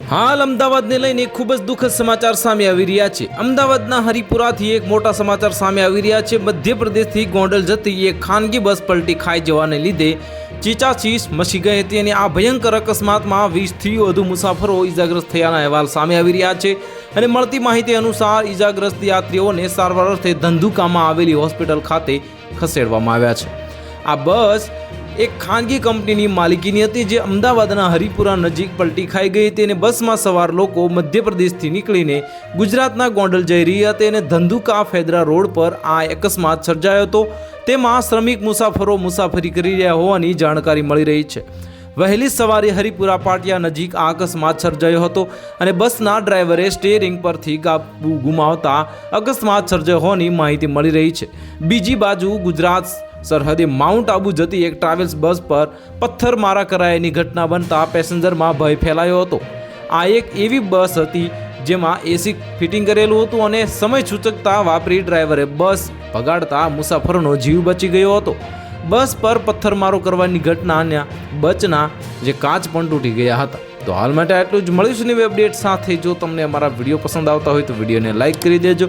હાલ અમદાવાદને લઈને ખૂબ જ દુઃખદ સમાચાર સામે આવી રહ્યા છે. અમદાવાદના હરિપુરાથી એક મોટા સમાચાર સામે આવી રહ્યા છે. મધ્યપ્રદેશથી ગોંડલ જતી એક ખાનગી બસ પલટી ખાઈ જવાને લીધે ચીચાચીસ મસી ગઈ હતી અને આ ભયંકર અકસ્માતમાં વીસથી વધુ મુસાફરો ઈજાગ્રસ્ત થયાના અહેવાલ સામે આવી રહ્યા છે અને મળતી માહિતી અનુસાર ઈજાગ્રસ્ત યાત્રીઓને સારવાર અર્થે ધંધુકામાં આવેલી હોસ્પિટલ ખાતે ખસેડવામાં આવ્યા છે. આ બસ એક ખાનગી કંપનીની માલિકીની હતી જે અમદાવાદના હરિપુરા નજીક પલટી ખાઈ ગઈ હતી અને બસમાં સવાર લોકો મધ્યપ્રદેશથી નીકળીને ગુજરાતના ગોંડલ જઈ રહી હતી અને ધંધુકા ફેદરા રોડ પર આ અકસ્માત સર્જાયો હતો. તેમાં શ્રમિક મુસાફરો મુસાફરી કરી રહ્યા હોવાની જાણકારી મળી રહી છે. વહેલી સવારે હરિપુરા પાટિયા નજીક આ અકસ્માત સર્જાયો હતો અને બસના ડ્રાઈવરે સ્ટેરિંગ પરથી કાબુ ગુમાવતા અકસ્માત સર્જાયો હોવાની માહિતી મળી રહી છે. બીજી બાજુ ગુજરાત સરહદે માઉન્ટ આબુ જતી એક ટ્રાવેલ્સ બસ પર પથ્થરમારા કરાયાની ઘટના બનતા પેસેન્જરમાં ભય ફેલાયો હતો. આ એક એવી બસ હતી જેમાં એસી ફિટિંગ કરેલું હતું અને સમય સૂચકતા વાપરી ડ્રાઈવરે બસ ભગાડતા મુસાફરોનો જીવ બચી ગયો હતો. બસ પર પથ્થરમારો કરવાની ઘટનાના બચના જે કાચ પણ તૂટી ગયા હતા. તો હાલ માટે આટલું જ. મળીશું નવી અપડેટ સાથે. જો તમને અમારા વીડિયો પસંદ આવતા હોય તો વિડીયોને લાઇક કરી દેજો.